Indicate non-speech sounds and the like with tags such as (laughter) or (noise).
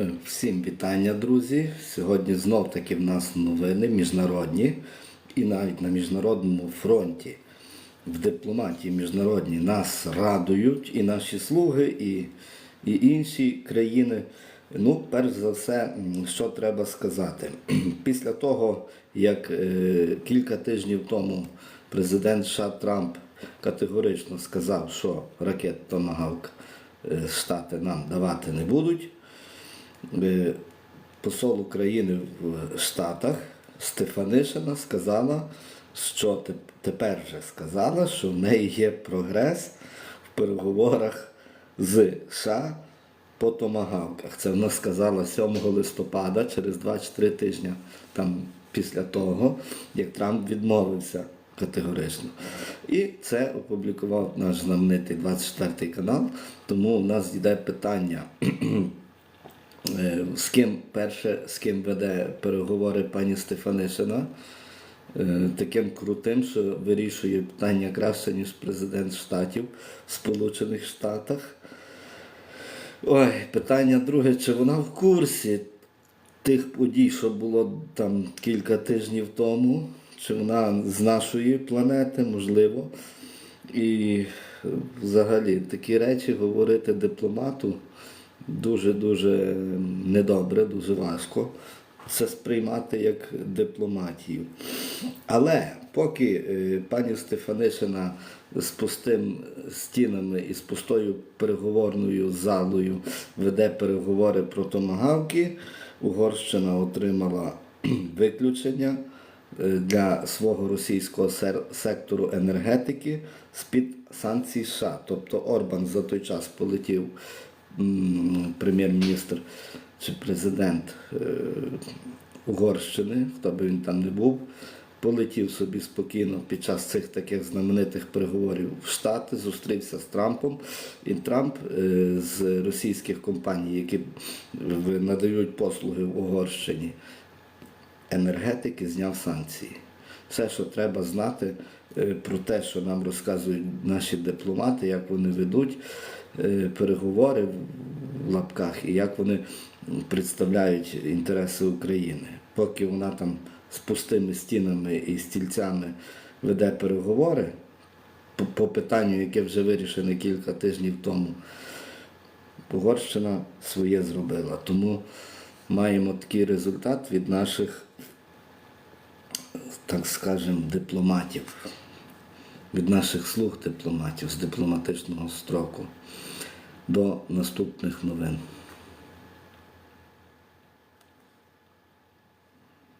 Е, Всім вітання, друзі. Сьогодні знов таки в нас новини міжнародні і навіть на міжнародному фронті, в дипломатії міжнародній нас радують і наші слуги, і, і інші країни. Ну, перш за все, що треба сказати. (clears throat) Після того, як е, кілька тижнів тому президент США Трамп категорично сказав, що ракет Томагавк е, Штати нам давати не будуть. Посол України в Штатах Стефанишина сказала, що те- тепер вже сказала, що в неї є прогрес в переговорах з США по томагавках. Це вона сказала 7 листопада, через 2-3 тижні там після того, як Трамп відмовився категорично. І це опублікував наш знаменитий 24 канал. Тому у нас йде питання. Е, З ким перше, з ким веде переговори пані Стефанишина, е, таким крутим, що вирішує питання краще, ніж президент Штатів в Сполучених Штатах. Ой, питання друге, чи вона в курсі тих подій, що було там кілька тижнів тому, чи вона з нашої планети, можливо. І е, взагалі такі речі говорити дипломату дуже-дуже недобре, дуже важко це сприймати як дипломатію. Але поки е, пані Стефанишина з пустим стінами і з пустою переговорною залою веде переговори про томагавки, Угорщина отримала (clears throat) виключення е, для свого російського сектору енергетики з-під санкцій США. Тобто Орбан за той час полетів прем'єр-міністр чи президент е, Угорщини, хто би він там не був, полетів собі спокійно під час цих таких знаменитих переговорів в Штати, зустрівся з Трампом. І Трамп е, з російських компаній, які надають послуги в Угорщині, енергетики зняв санкції. Все, що треба знати е, про те, що нам розказують наші дипломати, як вони ведуть е, переговори в лапках і як вони представляють інтереси України. Поки вона там з пустими стінами і стільцями веде переговори по, питанню, яке вже вирішене кілька тижнів тому, Угорщина своє зробила. Тому маємо такий результат від наших, так скажемо, дипломатів, від наших слуг дипломатів з дипломатичного строку. До наступних новин.